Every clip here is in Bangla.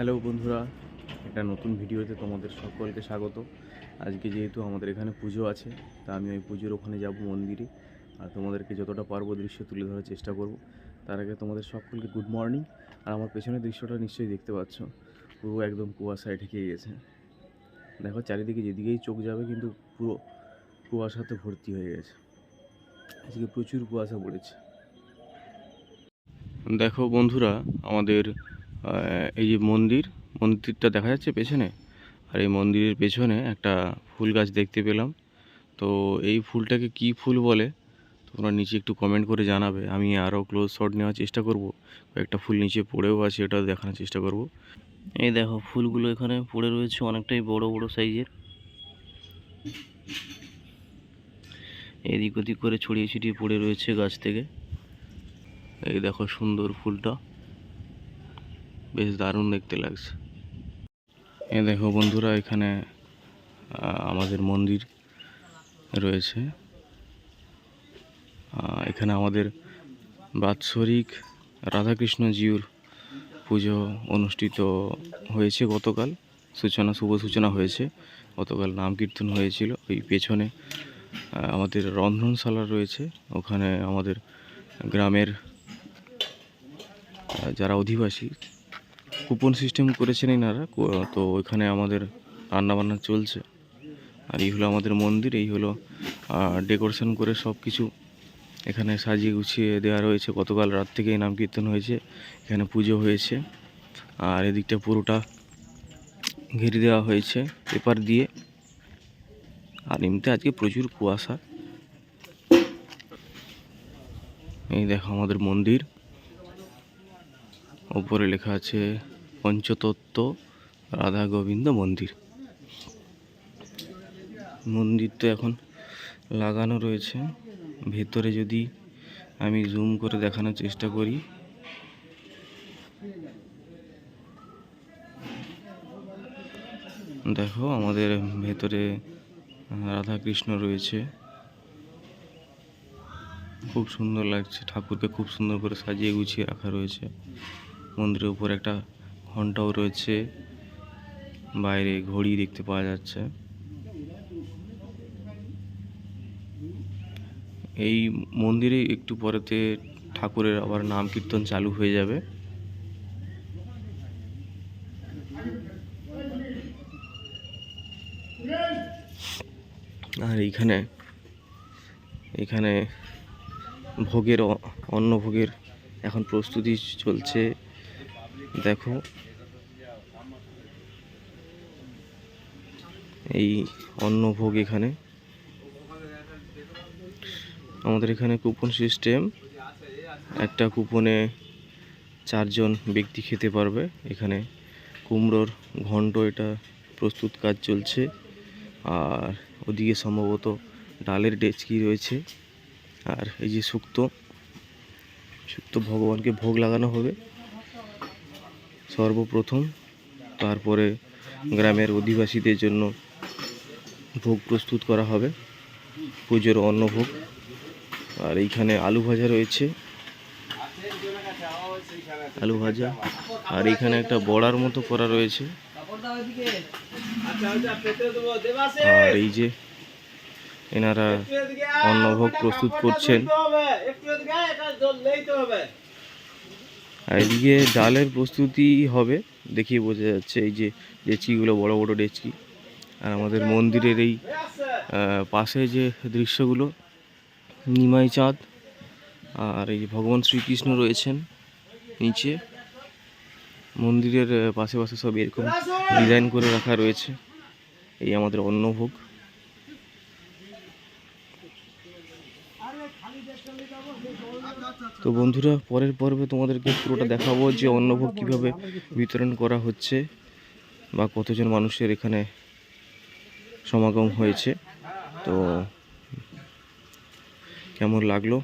হ্যালো বন্ধুরা, একটা নতুন ভিডিওতে তোমাদের সকলকে স্বাগত। আজকে যেহেতু আমাদের এখানে পুজো আছে, তা আমি ওই পুজোর ওখানে যাব মন্দিরে, আর তোমাদেরকে যতটা পারব দৃশ্য তুলে ধরার চেষ্টা করব। তার আগে তোমাদের সকলকে গুড মর্নিং আর আমার পেছনের দৃশ্যটা নিশ্চয়ই দেখতে পাচ্ছ। পুরো একদম কুয়াশায় ঢেকে গেছে। দেখো চারিদিকে যেদিকেই চোখ যাবে কিন্তু পুরো কুয়াশাতে ভর্তি হয়ে গেছে। আজকে প্রচুর কুয়াশা পড়েছে। দেখো বন্ধুরা, আমাদের এই যে মন্দির, মন্দিরটা দেখা যাচ্ছে পেছনে? আর এই মন্দিরের পেছনে একটা ফুল গাছ দেখতে পেলাম। তো এই ফুলটাকে কি ফুল বলে? তোমরা নিচে একটু কমেন্ট করে জানাবে। আমি আরও ক্লোজ শট নেওয়ার চেষ্টা করব। একটা ফুল নিচে পড়েও আছে, এটা দেখানোর চেষ্টা করব। এই দেখো, ফুলগুলো এখানে পড়ে রয়েছে অনেকটাই বড় বড় সাইজের এদিক ওদিক করে ছড়িয়ে ছিটিয়ে পড়ে রয়েছে গাছ থেকে। এই দেখো সুন্দর ফুলটা। বেশ দারুণ দেখতে লাগছে। এ দেখো বন্ধুরা, এখানে আমাদের মন্দির রয়েছে। এখানে আমাদের বাৎসরিক রাধাকৃষ্ণজিউর পুজো অনুষ্ঠিত হয়েছে গতকাল। সূচনা, শুভ সূচনা হয়েছে। গতকাল নাম কীর্তন হয়েছিল। ওই পেছনে আমাদের রন্ধনশালা রয়েছে। ওখানে আমাদের গ্রামের যারা অধিবাসী কুপন সিস্টেম করেছেন এনারা তো ওইখানে আমাদের রান্নাবান্না চলছে। আর এই হলো আমাদের মন্দির, এই হলো ডেকোরেশন করে সব কিছু এখানে সাজিয়ে গুছিয়ে দেওয়া রয়েছে। গতকাল রাত থেকেই নাম কীর্তন হয়েছে, এখানে পুজো হয়েছে। আর এদিকটা পুরোটা ঘিরে দেওয়া হয়েছে পেপার দিয়ে। আর এমনিতে আজকে প্রচুর কুয়াশা। এই দেখো আমাদের মন্দির। ওপরে লেখা আছে পঞ্চতত্ত্ব রাধা গোবিন্দ মন্দির। মন্দির তো এখন লাগানো রয়েছে। ভেতরে যদি আমি জুম করে দেখানোর চেষ্টা করি। দেখো আমাদের ভেতরে রাধা কৃষ্ণ রয়েছে। খুব সুন্দর লাগছে, ঠাকুরকে খুব সুন্দর করে সাজিয়ে গুছিয়ে রাখা রয়েছে। মন্দিরের উপর একটা ঘন্টাও রয়েছে। বাইরে ঘড়ি দেখতে পাওয়া যাচ্ছে। এই মন্দিরে একটু পরেতে ঠাকুরের আবার নাম কীর্তন চালু হয়ে যাবে। আর এইখানে এখানে ভোগের অ- অন্নভোগের এখন প্রস্তুতি চলছে। দেখো। এই অন্নভোগ এখানে। আমাদের এখানে কুপন সিস্টেম একটা কুপনে চারজন ব্যক্তি খেতে পারবে। এখানে কুমড়োর ঘন্ট এটা প্রস্তুত কাজ চলছে। আর ওদিকে সম্ভবত ডালের ডেচকি রয়েছে। আর এই যে শুক্তো শুক্তো ভগবানকে ভোগ লাগানো হবে। সর্বপ্রথম, তারপরে গ্রামের অধিবাসীদের জন্য ভোগ প্রস্তুত করা হবে, পুজোর অন্নভোগ। আর এইখানে আলু ভাজা রয়েছে। আলু ভাজা। আর এখানে একটা বড়ার মতো করা রয়েছে। আর এই যে এনারা অন্নভোগ প্রস্তুত করছেন। আর এদিকে ডালের প্রস্তুতি হবে দেখিয়ে বোঝা যাচ্ছে এই যে ডেচকিগুলো, বড় বড় ডেচকি। আর আমাদের মন্দিরের এই পাশে যে দৃশ্যগুলো, নিমাই চাঁদ, আর এই যে ভগবান শ্রীকৃষ্ণ রয়েছেন নিচে, মন্দিরের পাশে পাশে সব এরকম ডিজাইন করে রাখা রয়েছে। এই আমাদের অন্নভোগ। তো বন্ধুরা, পরের পর্বে তোমাদেরকে পুরোটা দেখাবো যে অন্নভোগ কীভাবে বিতরণ করা হচ্ছে বা কতজন মানুষের এখানে সমাগম হয়েছে। তো কেমন লাগল?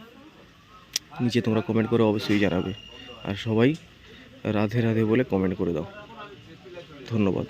নিচে তোমরা কমেন্ট করে অবশ্যই জানাবে। আর সবাই রাধে রাধে বলে কমেন্ট করে দাও। ধন্যবাদ।